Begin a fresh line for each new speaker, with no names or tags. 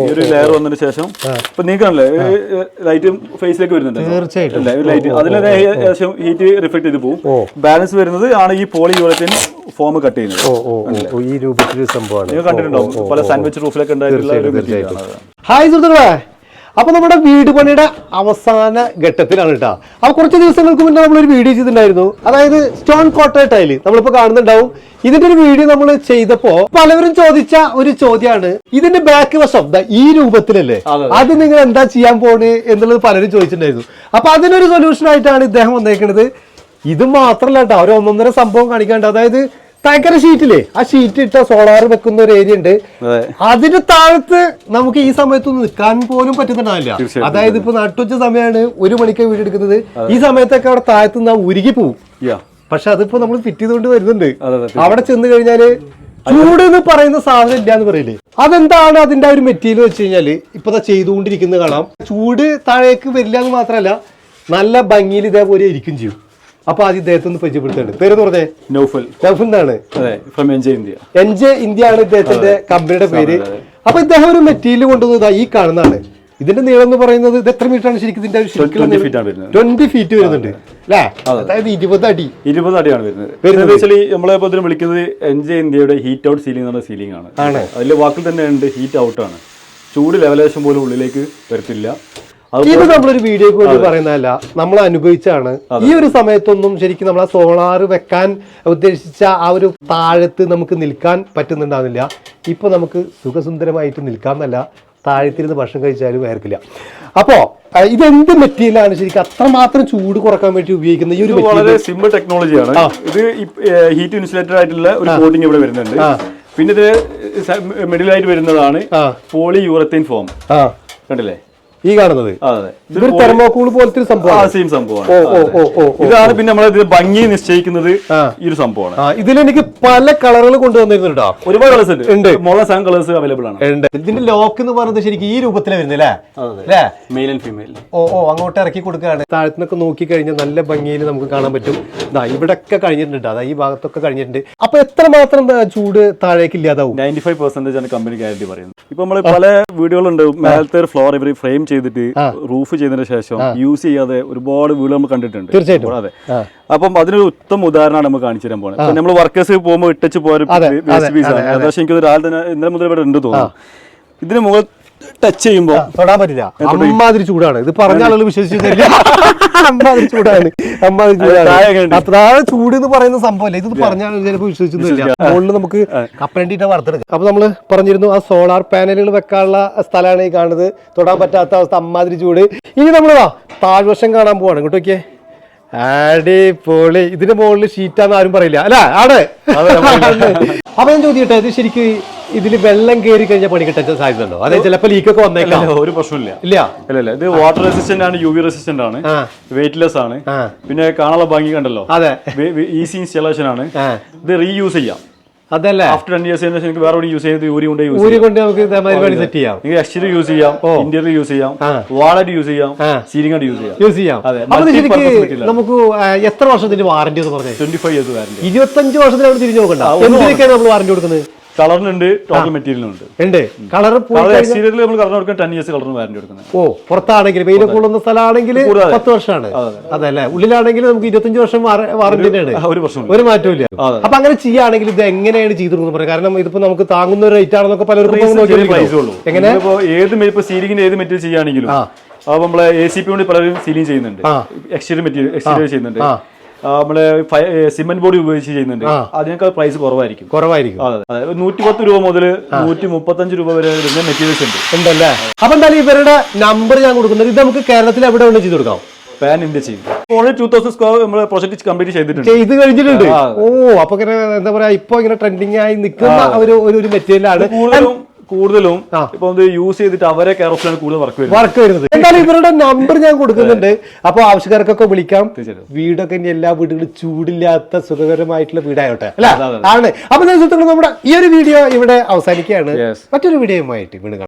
ഈ ഒരു ലെയർ വന്നതിന് ശേഷം ഇപ്പൊ നീക്കാണല്ലേ? ലൈറ്റ് ഫേസിലേക്ക് വരുന്നുണ്ട്
തീർച്ചയായിട്ടും.
ലൈറ്റ് അതിൽ ഏകദേശം ഹീറ്റ് റിഫ്ലക്ട് ചെയ്ത് പോകും ബാലൻസ് വരുന്നത് ആണ് ഈ പോളി യൂറത്തിൻ ഫോം കട്ട് ചെയ്യുന്നത്.
ഈ രൂപത്തിൽ സംഭവമാണ്.
നിങ്ങൾ കണ്ടിട്ടുണ്ടാവും. പല സാൻഡ്വിച്ച് റൂഫിലൊക്കെ ഉണ്ടായിട്ടുള്ള
ഹായ് സുഹൃത്തുക്കളെ. അപ്പൊ നമ്മുടെ വീട് പണിയുടെ അവസാന ഘട്ടത്തിലാണ് കേട്ടോ. അപ്പൊ കുറച്ച് ദിവസങ്ങൾക്ക് മുന്നേ നമ്മൾ ഒരു വീഡിയോ ചെയ്തിട്ടുണ്ടായിരുന്നു. അതായത് സ്റ്റോൺ കോട്ട ടൈൽ നമ്മളിപ്പോ കാണുന്നുണ്ടാവും. ഇതിന്റെ ഒരു വീഡിയോ നമ്മൾ ചെയ്തപ്പോ പലവരും ചോദിച്ച ഒരു ചോദ്യമാണ്. ഇതിന്റെ ബാക്ക് വശം ഈ രൂപത്തിലല്ലേ?
അത്.
നിങ്ങൾ എന്താ ചെയ്യാൻ പോണ് എന്നുള്ളത് പലരും ചോദിച്ചിട്ടുണ്ടായിരുന്നു. അപ്പൊ അതിനൊരു സൊല്യൂഷൻ ആയിട്ടാണ് ഇദ്ദേഹം വന്നേക്കുന്നത് ഇത് മാത്രല്ല കേട്ടോ ഒരു ഒന്നൊന്നര സംഭവം കാണിക്കാണ്ട്. അതായത് തകര ഷീറ്റില്ലേ ആ ഷീറ്റ് ഇട്ട സോളാർ വെക്കുന്ന ഒരു ഏരിയ ഉണ്ട്.
അതെ.
അതിന് താഴത്ത് നമുക്ക് ഈ സമയത്തൊന്നും നിൽക്കാൻ പോലും പറ്റുന്നുണ്ടാവില്ല. അതായത് ഇപ്പൊ നട്ടുച്ച സമയമാണ് ഒരു മണിക്ക് വീട് എടുക്കുന്നത്. ഈ സമയത്തൊക്കെ അവിടെ താഴത്ത് നിന്ന് ഉരുകി പോവും. പക്ഷെ അതിപ്പോ നമ്മൾ ഫിറ്റ് ചെയ്തുകൊണ്ട് വരുന്നുണ്ട്. അവിടെ ചെന്ന് കഴിഞ്ഞാൽ ചൂട് എന്ന് പറയുന്ന സാധനം ഇല്ല എന്ന് പറയില്ലേ? അതെന്താണ് അതിന്റെ ഒരു മെറ്റീരിയൽ വെച്ച് കഴിഞ്ഞാൽ ഇപ്പൊ ചെയ്തുകൊണ്ടിരിക്കുന്നത് കാണാം. ചൂട് താഴേക്ക് വരില്ല എന്ന് മാത്രമല്ല നല്ല ഭംഗിയിൽ ഇതേപോലെ ഇരിക്കും ചെയ്യും. അപ്പൊ ആദ്യം ഇദ്ദേഹത്തെ ഒന്ന് പരിചയപ്പെടുത്തുന്നുണ്ട് പേര് പറഞ്ഞേ?
നൗഫൽ.
നൌഫൽ
അതെ from NJ India
N J India ആണ് ഇദ്ദേഹത്തിന്റെ കമ്പനിയുടെ പേര്. അപ്പൊ ഇദ്ദേഹം ഒരു മെറ്റീരിയൽ കൊണ്ടുവന്നത് ഈ കാണുന്നതാണ്. ഇതിന്റെ നീളം എന്ന് പറയുന്നത് ഇത് എത്ര മീറ്റർ ആണ് ശരിക്കും ഇതിന്റെ
ട്വന്റി ഫീറ്റ്
വരുന്നുണ്ട്. അല്ലേ? അതായത് ഇരുപത് അടി.
ഇരുപത് അടിയാണ് വരുന്നത്. ആക്ച്വലി നമ്മളിപ്പോ ഇതിന് വിളിക്കുന്നത് എൻജെ ഇന്ത്യയുടെ ഹീറ്റ് ഔട്ട് സീലിംഗ് എന്ന സീലിംഗ് ആണ്. അതിൽ വാക്കിൽ തന്നെ ഉണ്ട് ഹീറ്റ് ഔട്ട് ആണ്. ചൂട് ലെവലേഷൻ പോലും ഉള്ളിലേക്ക് വരത്തില്ല.
ഇത് നമ്മളൊരു വീഡിയോക്ക് വേണ്ടി പറയുന്നതല്ല. നമ്മൾ അനുഭവിച്ചാണ്. ഈ ഒരു സമയത്തൊന്നും ശരിക്കും നമ്മൾ ആ സോളാർ വെക്കാൻ ഉദ്ദേശിച്ച ആ ഒരു താഴത്ത് നമുക്ക് നിൽക്കാൻ പറ്റുന്നുണ്ടാവില്ല. ഇപ്പൊ നമുക്ക് സുഖസുന്ദരമായിട്ട് നിൽക്കാന്നല്ല താഴത്തിരുന്ന് ഭക്ഷണം കഴിച്ചാലും വേർക്കില്ല. അപ്പോ ഇതെന്ത് മെറ്റീരിയലാണ് ശരിക്കും അത്രമാത്രം ചൂട് കുറയ്ക്കാൻ വേണ്ടി ഉപയോഗിക്കുന്ന ഈ ഒരു
വളരെ സിമ്പിൾ ടെക്നോളജിയാണ് ഇത് ഹീറ്റ് ഇൻസുലേറ്റഡ് ആയിട്ടുള്ള ഒരു കോട്ടിംഗ് ഇവിടെ വരുന്നുണ്ട്. പിന്നെ ഇത് മിഡിലായിട്ട് വരുന്നതാണ് പോളി യൂറത്തൈൻ ഫോം കണ്ടില്ലേ?
ഈ കാണുന്നത്. ഇതൊരു തെർമോകൂൾ പോലത്തെ ഒരു
സംഭവം
സംഭവമാണ്
സെയിം സംഭവമാണ്.
ഓ ഓ ഓ ഓ ഓ.
ഇതാണ് പിന്നെ നമ്മളെ ഭംഗി നിശ്ചയിക്കുന്നത് ഈ ഒരു സംഭവമാണ്.
ഇതിൽ എനിക്ക് പല കളറുകൾ കൊണ്ടുവന്നിരുന്നുണ്ടോ
ഒരുപാട് കളേഴ്സ് ഉണ്ട്. മോള സെവൻ കളേഴ്സ് അവൈലബിൾ ആണ്.
ഉണ്ട്. ഇതിന്റെ ലോക്ക് എന്ന് പറയുന്നത് ശരിക്കും ഈ രൂപത്തിലാണ് വരുന്നത് അല്ലേ? അല്ലേ?
മെയിൽ ആൻഡ് ഫീമെയിൽ
ഓ ഓ അങ്ങോട്ട് ഇറക്കി കൊടുക്കുകയാണ്. താഴത്തുനിന്നൊക്കെ നോക്കി കഴിഞ്ഞാൽ നല്ല ഭംഗിയിൽ നമുക്ക് കാണാൻ പറ്റും. ഇതാ ഇവിടെയൊക്കെ കഴിഞ്ഞിട്ടുണ്ട്. അതാ ഈ ഭാഗത്തൊക്കെ കഴിഞ്ഞിട്ടുണ്ട്. അപ്പൊ എത്ര മാത്രം ചൂട് താഴേക്ക് ഇല്ലാതാവും?
നയന്റി ഫൈവ് പെർസെന്റേജ് ആണ് കമ്പനി ഗ്യാരണ്ടി പറയുന്നത്. ഇപ്പൊ നമ്മൾ പല വീടുകളുണ്ട്. മേലത്തെ ഒരു ഫ്ലോർ ഇവർ ഫ്രെയിം ചെയ്തിട്ട് റൂഫ് ചെയ്തതിന് ശേഷം യൂസ് ചെയ്യാതെ ഒരുപാട് വീടുകൾ നമ്മൾ കണ്ടിട്ടുണ്ട്.
തീർച്ചയായിട്ടും.
അതെ. അപ്പം അതിനൊരു ഉത്തമ ഉദാഹരണമാണ് നമ്മൾ കാണിച്ചു തരാൻ പോകുന്നത് നമ്മൾ വർക്കേഴ്സ് പോകുമ്പോൾ ഇട്ടച്ച് ആണ് ഏകദേശം എനിക്ക് ആൾ തന്നെ ഇന്നലെ മുതൽ ഇവിടെ ഉണ്ട് തോന്നുന്നു. ഇതിന് മുകളിൽ ടച്ച് ചെയ്യുമ്പോൾ
തൊടാൻ പറ്റില്ല. അമ്മാതിരി ചൂടാണ്. ഇത് പറഞ്ഞ ആളുകൾ വിശ്വസിച്ചില്ല അമ്മാതിരി ചൂടാണ്. അമ്മാതിരി ചൂടാണ്. അത്ര താഴെ ചൂട് എന്ന് പറയുന്ന സംഭവമല്ല? ഇത് പറഞ്ഞ ആളുകൾ ചിലപ്പോൾ വിശ്വസിച്ചില്ല മുകളിൽ നമുക്ക് കപ്പലണ്ടിട്ട് വറുത്തെടുക്കാം. അപ്പൊ നമ്മൾ പറഞ്ഞിരുന്നു ആ സോളാർ പാനലുകൾ വെക്കാനുള്ള സ്ഥലമാണ് ഈ കാണുന്നത്. തൊടാൻ പറ്റാത്ത അവസ്ഥ അമ്മാതിരി ചൂട്. ഇനി നമ്മൾ വാ താഴ്വശം കാണാൻ പോവാണ്. ഇങ്ങോട്ട് ഓക്കെ അടിപൊളി. ഇതിന്റെ മുകളിൽ ഷീറ്റാന്ന് ആരും പറയില്ല. അല്ല? ആണ്. അപ്പൊ ഞാൻ ചോദിക്കട്ടെ ഇത് ശരിക്കും ഇതിൽ വെള്ളം കയറി കഴിഞ്ഞാൽ പണി കിട്ടാൻ സാധ്യത ഉണ്ടോ അതെ ചിലപ്പോൾ ലീക്കൊക്കെ വന്നേക്കാം.
ഒരു പ്രശ്നമില്ല
ഇല്ല.
ഇല്ല ഇല്ല ഇത് വാട്ടർ റെസിസ്റ്റന്റ് ആണ് യു വി റെസിസ്റ്റന്റ് ആണ്. വെയിറ്റ്ലെസ് ആണ്. പിന്നെ കാണാനുള്ള ഭംഗി കണ്ടല്ലോ?
അതെ.
ഈസി ഇൻസ്റ്റലേഷൻ ആണ്. ഇത് റീയൂസ് ചെയ്യാം.
അതല്ലേ?
ആഫ്റ്റർ രണ്ട് ഇയേഴ്സ് എനിക്ക് വേറെ എവിടെ യൂസ് ചെയ്ത് ഊരി കൊണ്ട് യൂസ്
ഊരി കൊണ്ട് നമുക്ക് പണി സെറ്റ് ചെയ്യാം.
നിങ്ങൾക്ക് എക്സ്റ്റീരിയർ യൂസ് ചെയ്യാം ഇന്റീരിയർ യൂസ് ചെയ്യാം. വാളായിട്ട് യൂസ് ചെയ്യാം. സീലിംഗ് ആയിട്ട് യൂസ് ചെയ്യാം.
യൂസ് ചെയ്യാം.
അതെ.
നമുക്ക് എത്ര വർഷത്തിന്റെ വാറന്റി എന്ന് പറഞ്ഞേ?
ട്വന്റി ഫൈവ് ഇയേഴ്സ് വാറന്റി
ഇരുപത്തഞ്ച് വർഷത്തിലാണ് തിരിഞ്ഞു നോക്കണ്ട. എന്തിനൊക്കെയാണ് നമ്മൾ വാറന്റി കൊടുക്കുന്നത്?
കളറിനുണ്ട് ടോട്ടൽ മെറ്റീരിയലുണ്ട്
ഉണ്ട്. കളർ
കളർ എക്സ്റ്റീരിയറിൽ നമ്മൾ കളർ കൊടുക്കാൻ ടെൻ ഇയേഴ്സ് കളറിന് വാറന്റി കൊടുക്കുന്നത്.
ഓ പുറത്താണെങ്കിൽ വെയിൽ കൊള്ളുന്ന സ്ഥലമാണെങ്കിൽ. പത്ത് വർഷമാണ്. അതല്ലേ? ഉള്ളിലാണെങ്കിൽ നമുക്ക് ഇരുപത്തഞ്ച് വർഷം വാറന്റി തന്നെയാണ്.
ഒരു വർഷം
ഒരു മാറ്റവും ഇല്ല അപ്പൊ അങ്ങനെ ചെയ്യുകയാണെങ്കിൽ ഇത് എങ്ങനെയാണ് ചെയ്തു കൊടുക്കുന്നത് കാരണം ഇതിപ്പോ നമുക്ക് താങ്ങുന്ന ഒരു റേറ്റ് ആണെന്നൊക്കെ പലർക്കും എങ്ങനെ?
ഏത് സീലിംഗിന് ഏത് മെറ്റീരിയൽ ചെയ്യുകയാണെങ്കിലും. അപ്പൊ നമ്മളെ എ സി പി കൊണ്ട് പലരും സീലിംഗ് ചെയ്യുന്നുണ്ട്. എക്സ്റ്റീരിയർ മെറ്റീരിയൽ എക്സ്റ്റീരിയർ ചെയ്യുന്നുണ്ട്. നമ്മളെ സിമെന്റ് ബോർഡ് ഉപയോഗിച്ച് ചെയ്യുന്നുണ്ട്. അതിനേക്കാൾ പ്രൈസ് കുറവായിരിക്കും.
കുറവായിരിക്കും.
അതെ നൂറ്റി പത്ത് രൂപ മുതൽ നൂറ്റി മുപ്പത്തഞ്ച് രൂപ വരെ വരുന്ന മെറ്റീരിയൽസ് ഉണ്ട്.
ഉണ്ടല്ലേ? അപ്പൊ എന്തായാലും ഇവരുടെ നമ്പർ ഞാൻ കൊടുക്കുന്നത് ഇത് നമുക്ക് കേരളത്തിൽ എവിടെ വേണം ചെയ്ത് കൊടുക്കാം.
പാൻ ഇന്ത്യ ചെയ്യും ഓൾറെഡി ടൂ തൗസൻഡ് സ്ക്വയർ നമ്മൾ പ്രൊജക്ട് കംപ്ലീറ്റ് ചെയ്തിട്ടുണ്ട്.
ചെയ്ത് കഴിഞ്ഞിട്ടുണ്ട്. ഓ അപ്പൊ എന്താ പറയാ ഇപ്പൊ ഇങ്ങനെ ട്രെൻഡിങ് ആയി നിൽക്കുന്ന ഒരു ഒരു- ഒരു മെറ്റീരിയൽ ആണ്.
കൂടുതലും. ഇപ്പൊ യൂസ് ചെയ്തിട്ട് അവരെ കെയർ ഓഫിലാണ് കൂടുതൽ വർക്ക് വരുന്നത്.
വർക്ക് വരുന്നത്. എന്തായാലും ഇവരുടെ നമ്പർ ഞാൻ കൊടുക്കുന്നുണ്ട്. അപ്പൊ ആവശ്യക്കാർക്കൊക്കെ വിളിക്കാം. വീടൊക്കെ ഇനി എല്ലാ വീടുകളും ചൂടില്ലാത്ത സുഖകരമായിട്ടുള്ള വീടായോട്ടെ. അല്ല. ആണ്. അപ്പൊ നമ്മുടെ ഈ ഒരു വീഡിയോ ഇവിടെ അവസാനിക്കുകയാണ്. മറ്റൊരു വീഡിയോയുമായിട്ട് വീണ്ടും കാണാം.